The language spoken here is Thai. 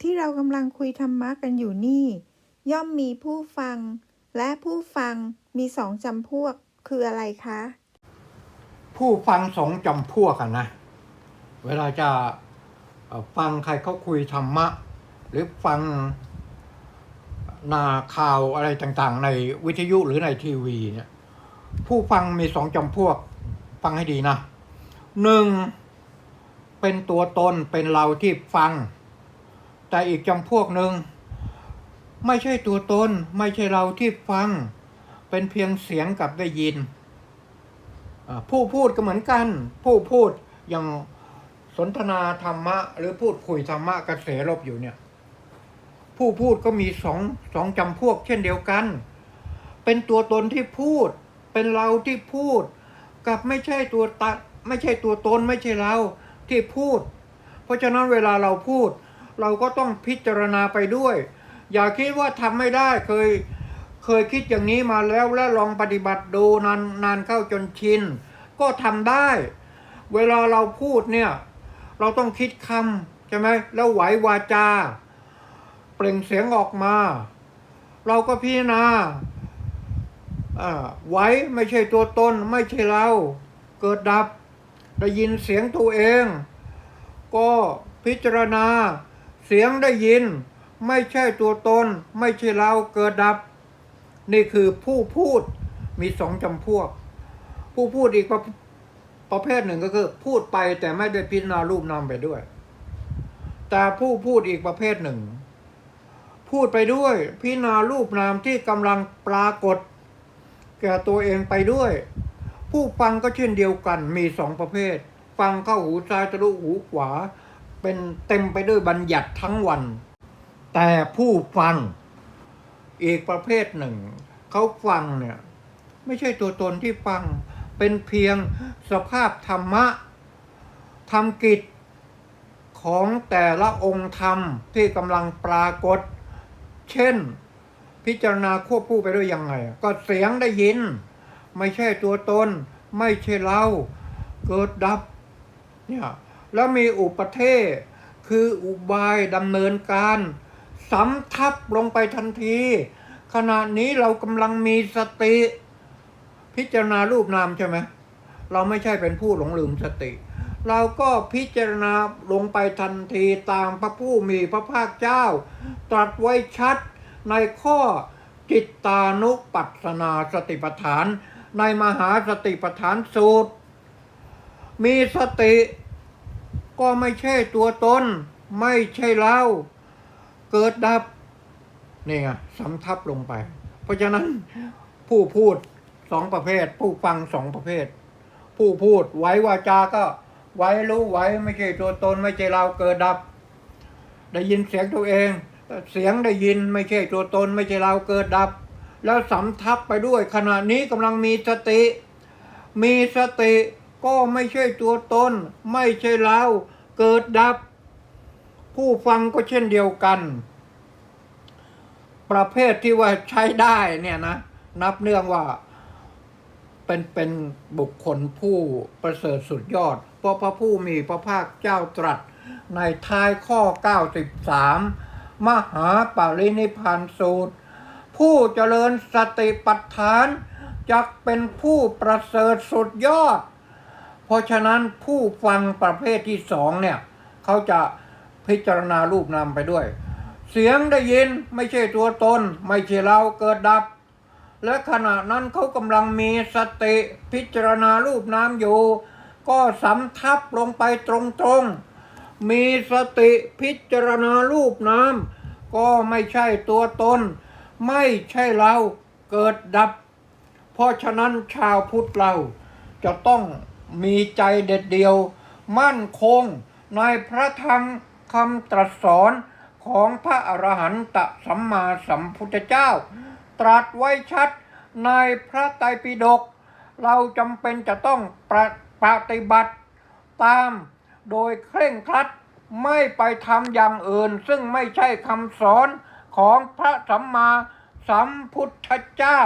ที่เรากำลังคุยธรรมะกันอยู่นี่ ย่อมมีผู้ฟัง และผู้ฟังมีสองจำพวกคืออะไรคะ ผู้ฟังสองจำพวกกันนะ เวลาจะฟังใครเขาคุยธรรมะ หรือฟังนาข่าวอะไรต่างๆ ในวิทยุหรือในทีวีเนี่ยผู้ฟังมีสองจำพวกฟังให้ดีนะหนึ่งเป็นตัวตนเป็นเราที่ฟัง แต่อีกจำพวกหนึ่ง ไม่ใช่ตัวตน ไม่ใช่เราที่ฟัง เป็นเพียงเสียงกับได้ยิน ผู้พูดก็เหมือนกัน ผู้พูดอย่างสนทนาธรรมะ หรือพูดคุยธรรมะกระแสรบอยู่เนี่ย ผู้พูดก็มีสองสองจำพวกเช่นเดียวกัน เป็นตัวตนที่พูด เป็นเราที่พูด กับไม่ใช่ตัวตะไม่ใช่ตัวตนไม่ใช่เราที่พูด เพราะฉะนั้นเวลาเราพูด เราก็ต้องพิจารณาไปด้วย อย่าคิดว่าทำไม่ได้เคยเคยคิดอย่างนี้มาแล้วและลองปฏิบัติดูนานนานเข้าจนชิน ก็ทำได้ เวลาเราพูดเนี่ย เราต้องคิดคำใช่ไหมแล้วไหววาจา เปล่งเสียงออกมา เราก็พิจารณาไหวไม่ใช่ตัวตนไม่ใช่เรา เกิดดับได้ยินเสียงตัวเอง ก็พิจารณา เสียงได้ยิน ไม่ใช่ตัวตน ไม่ใช่เราเกิดดับ นี่คือผู้พูดมีสองจำพวก ผู้พูดอีกประประเภทหนึ่งก็คือ พูดไปแต่ไม่ได้พิจารณารูปนามไปด้วย แต่ผู้พูดอีกประเภทหนึ่ง พูดไปด้วยพิจารณารูปนามที่กำลังปรากฏ แก่ตัวเองไปด้วย ผู้ฟังก็เช่นเดียวกันมีสองประเภท ฟังเข้าหูซ้ายทะลุหูขวา เป็นเต็มไปด้วยบัญญัติทั้งวัน แต่ผู้ฟังอีกประเภทหนึ่ง เขาฟังเนี่ย ไม่ใช่ตัวตนที่ฟัง เป็นเพียงสภาพธรรมะทำกิจของแต่ละองค์ธรรมที่กำลังปรากฏ เช่น พิจารณาควบคู่ไปด้วยยังไง ก็เสียงได้ยิน ไม่ใช่ตัวตน ไม่ใช่เรา เกิดดับเนี่ย แล้วมีอุปเทศคืออุบายดำเนินการสำทับลงไปทันที ขณะนี้เรากำลังมีสติ พิจารณารูปนามใช่ไหมเราไม่ใช่เป็นผู้หลงลืมสติ เราก็พิจารณาลงไปทันทีตามพระผู้มีพระภาคเจ้า ตรัสไว้ชัดในข้อจิตตานุปัสสนาสติปัฏฐาน ในมหาสติปัฏฐานสูตร มีสติ ก็ไม่ใช่ตัวตน ไม่ใช่เรา เกิดดับนี่ไงสำทับลงไป เพราะฉะนั้นผู้พูดสองประเภท ผู้ฟังสองประเภท ผู้พูดไว้วาจาก็ไว้รู้ไว้ไม่ใช่ตัวตน ไม่ใช่เราเกิดดับ ได้ยินเสียงตัวเอง เสียงได้ยินไม่ใช่ตัวตน ไม่ใช่เราเกิดดับ แล้วสำทับไปด้วยขณะนี้กำลังมีสติ มีสติ ก็ไม่ใช่ตัวตน ไม่ใช่เรา เกิดดับ ผู้ฟังก็เช่นเดียวกัน ประเภทที่ว่าใช้ได้เนี่ยนะ นับเนื่องว่า เป็นเป็นบุคคลผู้ประเสริฐสุดยอด เพราะพระผู้มีพระภาคเจ้าตรัสในท้ายข้อ 93 มหาปารินิพพานสูตร ผู้เจริญสติปัฏฐานจักเป็นผู้ประเสริฐสุดยอด เพราะฉะนั้นผู้ฟังประเภทที่สองเนี่ยเขาจะพิจารณารูปนามไปด้วย เสียงได้ยินไม่ใช่ตัวตน ไม่ใช่เราเกิดดับ และขณะนั้นเขากำลังมีสติพิจารณารูปนามอยู่ ก็สำทับลงไปตรงๆ มีสติพิจารณารูปนามก็ไม่ใช่ตัวตน ไม่ใช่เราเกิดดับ เพราะฉะนั้นชาวพุทธเราจะต้อง มีใจเด็ดเดียว มั่นคง ในพระธรรมคำตรัสสอนของพระอรหันตสัมมาสัมพุทธเจ้า ตรัสไว้ชัดในพระไตรปิฎกเราจำเป็นจะต้องปปฏิบัติตามโดยเคร่งครัดไม่ไปทำอย่างอื่น ซึ่งไม่ใช่คำสอนของพระสัมมาสัมพุทธเจ้า